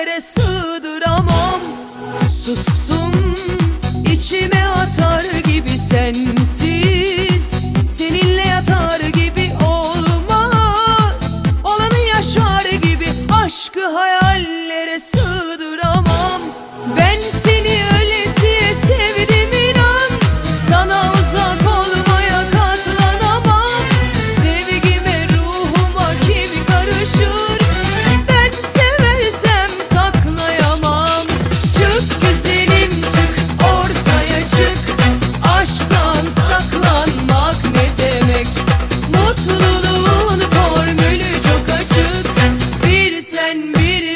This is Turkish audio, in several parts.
yere sığdıramam. Sustum.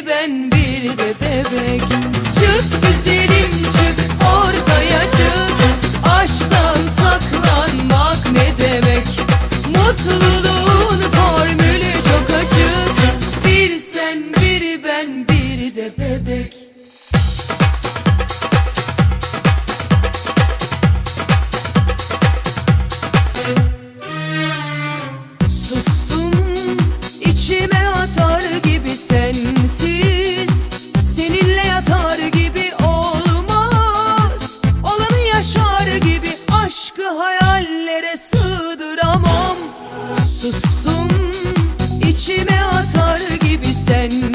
Ben bir de bebek. Çık güzelim Sustum içime atar gibi sen.